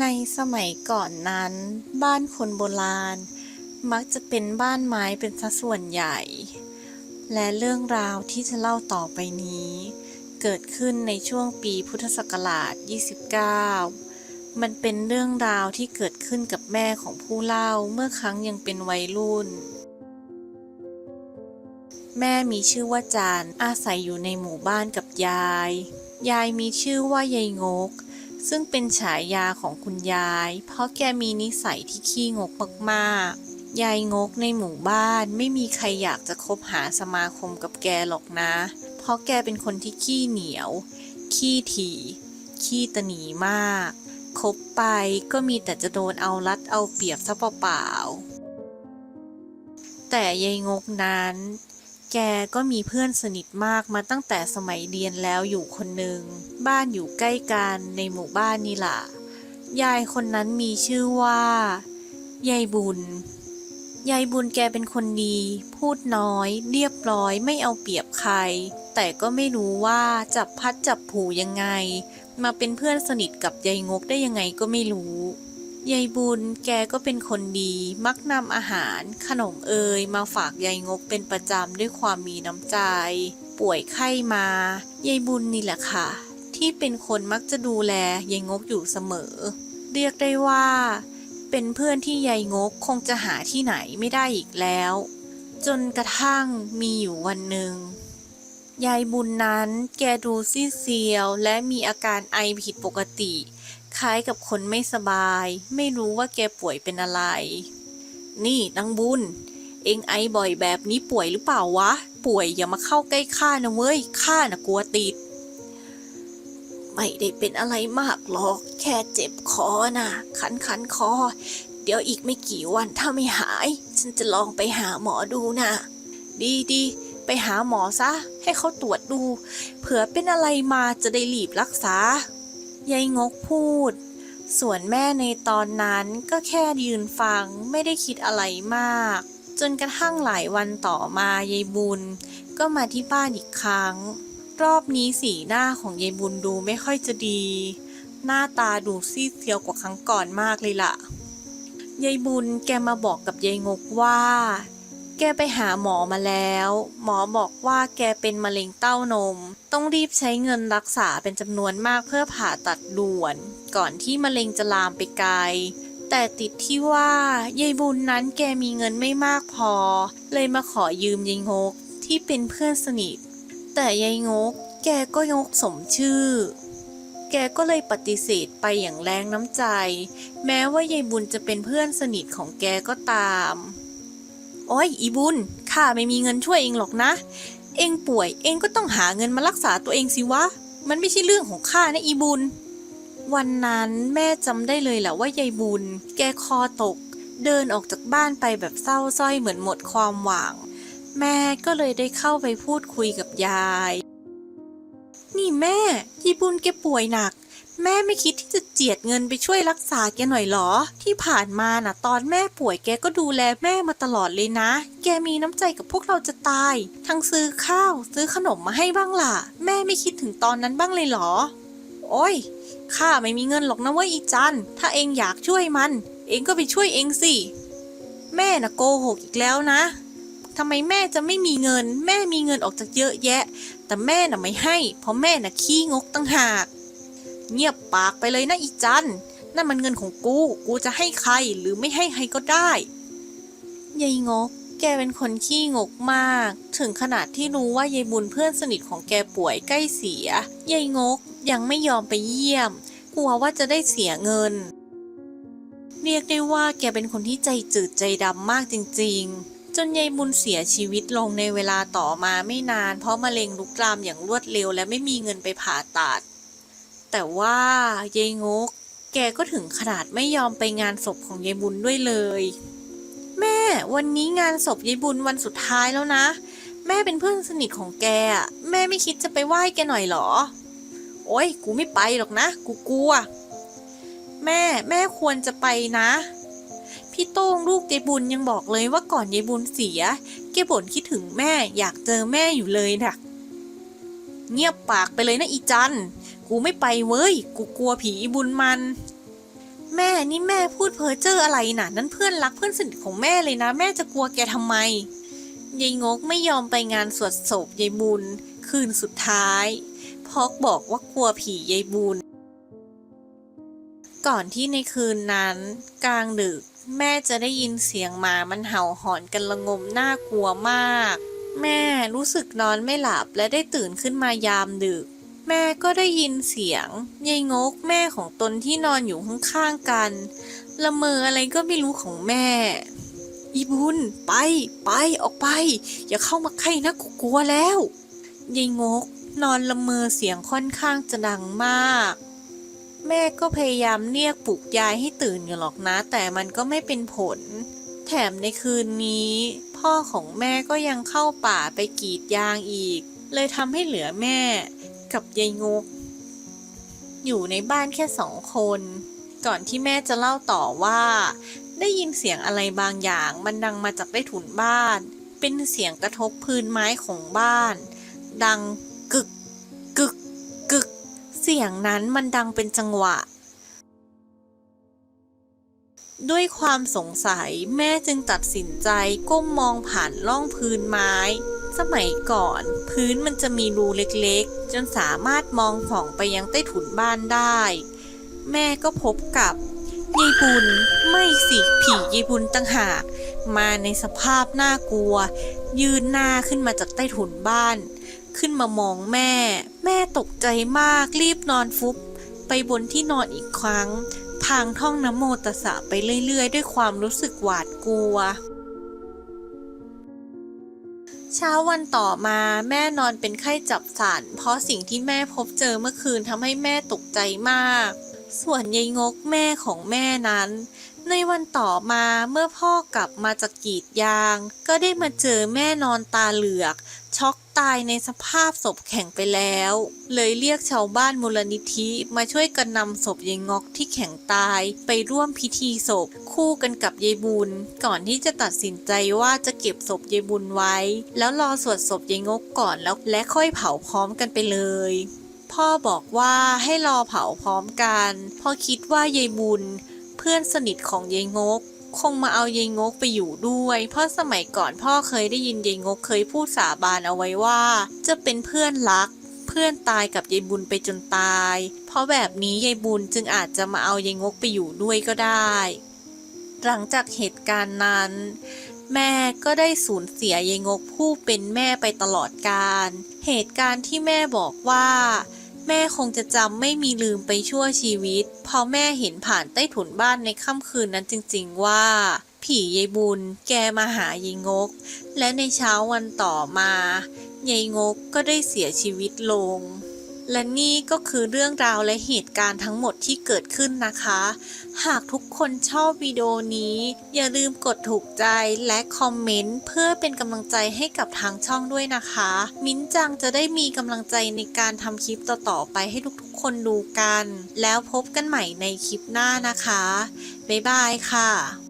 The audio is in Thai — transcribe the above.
ในสมัยก่อนนั้น บ้านคนโบราณ มักจะเป็นบ้านไม้เป็นสัดส่วนใหญ่ และเรื่องราวที่จะเล่าต่อไปนี้ เกิดขึ้นในช่วงปีพุทธศักราช 29 มันเป็นเรื่องราวที่เกิดขึ้นกับแม่ของผู้เล่าเมื่อครั้งยังเป็นวัยรุ่น แม่มีชื่อว่าจานอาศัยอยู่ในหมู่บ้านกับยาย ยายมีชื่อว่ายายงก ซึ่งเป็นฉายาของคุณยาย เพราะแกมีนิสัยที่ขี้งกมากๆ ยายงกในหมู่บ้านไม่มีใครอยากจะคบหาสมาคมกับแกหรอกนะ เพราะแกเป็นคนที่ขี้เหนียว ขี้ถี่ ขี้ตะหนีมาก คบไปก็มีแต่จะโดนเอารัดเอาเปรียบซะเปล่าๆแต่ยายงกนั้น แกก็มีเพื่อนสนิทมากมาตั้งแต่สมัยเรียนแล้วอยู่คนหนึ่ง บ้านอยู่ใกล้กันในหมู่บ้านนี่ล่ะ ยายคนนั้นมีชื่อว่า ยายบุญ ยายบุญแกเป็นคนดี พูดน้อย เรียบร้อยไม่เอาเปรียบใคร แต่ก็ไม่รู้ว่าจับพัดจับผูยังไง มาเป็นเพื่อนสนิทกับยายงกได้ยังไงก็ไม่รู้ ยายบุญแกก็เป็นคนดี มักนำอาหาร ขนมเอยมาฝากยายงกเป็นประจำด้วยความมีน้ำใจ ป่วยไข้มายายบุญนี่แหละค่ะ ที่เป็นคนมักจะดูแลยายงกอยู่เสมอ เรียกได้ว่า เป็นเพื่อนที่ยายงกคงจะหาที่ไหนไม่ได้อีกแล้ว จนกระทั่งมีอยู่วันหนึ่งยายบุญนั้นแกดูซีเซียวและมีอาการไอผิดปกติ คล้ายกับคนไม่สบาย ไม่รู้ว่าแกป่วยเป็นอะไร นี่นางบุญ เองไอบ่อยแบบนี้ป่วยหรือเปล่าวะ ป่วยอย่ามาเข้าใกล้ข้านะเว้ย ข้านะกลัวติด ไม่ได้เป็นอะไรมากหรอก แค่เจ็บคอนะคันคันคอ เดี๋ยวอีกไม่กี่วันถ้าไม่หาย ฉันจะลองไปหาหมอดูน่ะ ดีดีไปหาหมอซะ ให้เขาตรวจดู เผื่อเป็นอะไรมาจะได้รีบรักษา ยายงกพูด ส่วนแม่ในตอนนั้นก็แค่ยืนฟังไม่ได้คิดอะไรมาก จนกระทั่งหลายวันต่อมายายบุญ ก็มาที่บ้านอีกครั้ง รอบนี้สีหน้าของยายบุญดูไม่ค่อยจะดี หน้าตาดูซีดเซียวกว่าครั้งก่อนมากเลยล่ะยายบุญแกมาบอกกับยายงกว่า แกไปหาหมอมาแล้ว หมอบอกว่าแกเป็นมะเร็งเต้านม ต้องรีบใช้เงินรักษาเป็นจำนวนมากเพื่อผ่าตัดด่วน ก่อนที่มะเร็งจะลามไปไกล แต่ติดที่ว่ายายบุญนั้นแกมีเงินไม่มากพอ เลยมาขอยืมยายงกที่เป็นเพื่อนสนิท แต่ยายงก แกก็ยกสมชื่อ แกก็เลยปฏิเสธไปอย่างแรงน้ำใจ แม้ว่ายายบุญจะเป็นเพื่อนสนิทของแกก็ตาม โอ้ยอีบุญข้าไม่มีเงินช่วยเองหรอกนะ เองป่วยเองก็ต้องหาเงินมารักษาตัวเองสิวะ มันไม่ใช่เรื่องของข้านะอีบุญ วันนั้นแม่จำได้เลยแหละว่ายายบุญ แกคอตก เดินออกจากบ้านไปแบบเศร้าส้อยเหมือนหมดความหวัง แม่ก็เลยได้เข้าไปพูดคุยกับยาย นี่แม่ยายบุญแกป่วยหนัก แม่ไม่คิดที่จะเจียดเงินไปช่วยรักษาแกหน่อยเหรอ ที่ผ่านมาน่ะ ตอนแม่ป่วยแกก็ดูแลแม่มาตลอดเลยนะ แกมีน้ำใจกับพวกเราจะตาย ทั้งซื้อข้าว ซื้อขนมมาให้บ้างล่ะ แม่ไม่คิดถึงตอนนั้นบ้างเลยเหรอ โอ้ยข้าไม่มีเงินหรอกนะเว้ยอีจัน ถ้าเองอยากช่วยมัน เองก็ไปช่วยเองสิ แม่น่ะโกหกอีกแล้วนะทำไมแม่จะไม่มีเงิน แม่มีเงินออกจากเยอะแยะ แต่แม่น่ะไม่ให้ เพราะแม่น่ะขี้งกตั้งหาก เงียบปากไปเลยนะอีจันนั่นมันเงินของกู กูจะให้ใครหรือไม่ให้ใครก็ได้ยายงก แกเป็นคนขี้งกมาก ถึงขนาดที่รู้ว่ายายบุญเพื่อนสนิทของแกป่วยใกล้เสียยายงกยังไม่ยอมไปเยี่ยม กลัวว่าจะได้เสียเงิน เรียกได้ว่าแกเป็นคนที่ใจจืดใจดำมากจริง ๆ จนยายบุญเสียชีวิตลงในเวลาต่อมาไม่นาน เพราะมะเร็งลุกลามอย่างรวดเร็วและไม่มีเงินไปผ่าตัด แต่ว่ายายงก แกก็ถึงขนาดไม่ยอมไปงานศพของยายบุญด้วยเลย แม่วันนี้งานศพยายบุญวันสุดท้ายแล้วนะ แม่เป็นเพื่อนสนิทของแกอะแม่ไม่คิดจะไปไหว้แกหน่อยเหรอ โอ้ยกูไม่ไปหรอกนะ กูกลัว แม่แม่ควรจะไปนะพี่โต้งลูกยายบุญยังบอกเลยว่าก่อนยายบุญเสียแกบ่นคิดถึงแม่อยากเจอแม่อยู่เลยนะเงียบปากไปเลยนะอีจัน กูไม่ไปเว้ย กูกลัวผีบุญมัน แม่นี่แม่พูดเพ้อเจ้ออะไรน่ะ นั่นเพื่อนรักเพื่อนสนิทของแม่เลยนะ แม่จะกลัวแกทำไมยายงกไม่ยอมไปงานสวดศพยายบุญ คืนสุดท้ายเพราะบอกว่ากลัวผียายบุญ ก่อนที่ในคืนนั้น กลางดึก แม่จะได้ยินเสียงหมามันเห่าหอนกันระงมน่ากลัวมาก แม่รู้สึกนอนไม่หลับและได้ตื่นขึ้นมายามดึก แม่ก็ได้ยินเสียงยายงกแม่ของตนที่นอนอยู่ข้างๆกัน ละเมออะไรก็ไม่รู้ของแม่ อีบุญไปไปออกไป อย่าเข้ามาใกล้นะกูกลัวแล้วยายงกนอนละเมอเสียงค่อนข้างจะดังมาก แม่ก็พยายามเรียกปลุกยายให้ตื่นอยู่หรอกนะ แต่มันก็ไม่เป็นผล แถมในคืนนี้ พ่อของแม่ก็ยังเข้าป่าไปกรีดยางอีก เลยทำให้เหลือแม่ กับยายงก อยู่ในบ้านแค่สองคน ก่อนที่แม่จะเล่าต่อว่า ได้ยินเสียงอะไรบางอย่างมันดังมาจากใต้ถุนบ้าน เป็นเสียงกระทบพื้นไม้ของบ้าน ดังกึกกึกกึก เสียงนั้นมันดังเป็นจังหวะด้วยความสงสัยแม่จึงตัดสินใจก้มมองผ่านร่องพื้นไม้ สมัยก่อน พื้นมันจะมีรูเล็กๆ จนสามารถมองส่องไปยังใต้ถุนบ้านได้ แม่ก็พบกับยายบุญไม่สิผียายบุญตั้งหาก มาในสภาพน่ากลัว ยืนหน้าขึ้นมาจากใต้ถุนบ้าน ขึ้นมามองแม่ แม่ตกใจมากรีบนอนฟุบ ไปบนที่นอนอีกครั้ง พางท่องนะโมตสสะไปเรื่อยๆ ด้วยความรู้สึกหวาดกลัว เช้าวันต่อมาแม่นอนเป็นไข้จับสันเพราะสิ่งที่แม่พบเจอเมื่อคืนทำให้แม่ตกใจมาก ส่วนยายงกแม่ของแม่นั้น ในวันต่อมาเมื่อพ่อกลับมาจากกรีดยาง ก็ได้มาเจอแม่นอนตาเหลือก ช็อกตายในสภาพศพแข็งไปแล้ว เลยเรียกชาวบ้านมูลนิธิมาช่วยกันนำศพยายงอกที่แข็งตายไปร่วมพิธีศพ คู่กันกับยายบุญ ก่อนที่จะตัดสินใจว่าจะเก็บศพยายบุญไว้ แล้วรอสวดศพยายงกก่อนแล้วและค่อยเผาพร้อมกันไปเลยพ่อบอกว่าให้รอเผาพร้อมกันพราะคิดว่ายายบุญ เพื่อนสนิทของยายงก คงมาเอายายงกไปอยู่ด้วย เพราะสมัยก่อนพ่อเคยได้ยินยายงกเคยพูดสาบานเอาไว้ว่า จะเป็นเพื่อนรัก เพื่อนตายกับยายบุญไปจนตาย เพราะแบบนี้ยายบุญจึงอาจจะมาเอายายงกไปอยู่ด้วยก็ได้ หลังจากเหตุการณ์นั้น แม่ก็ได้สูญเสียยายงกผู้เป็นแม่ไปตลอดกาลเหตุการณ์ที่แม่บอกว่า แม่คงจะจำไม่มีลืมไปชั่วชีวิต พอแม่เห็นผ่านใต้ถุนบ้านในค่ำคืนนั้นจริง ๆ ว่า ผียายบุญ แกมาหายายงก และในเช้าวันต่อมายายงกก็ได้เสียชีวิตลง และนี่ก็คือเรื่องราวและเหตุการณ์ทั้งหมดที่เกิดขึ้นนะคะ หากทุกคนชอบวิดีโอนี้ อย่าลืมกดถูกใจและคอมเมนต์เพื่อเป็นกำลังใจให้กับทางช่องด้วยนะคะ มิ้นจังจะได้มีกำลังใจในการทำคลิปต่อๆไปให้ทุกๆคนดูกัน แล้วพบกันใหม่ในคลิปหน้านะคะ บ๊ายบายค่ะ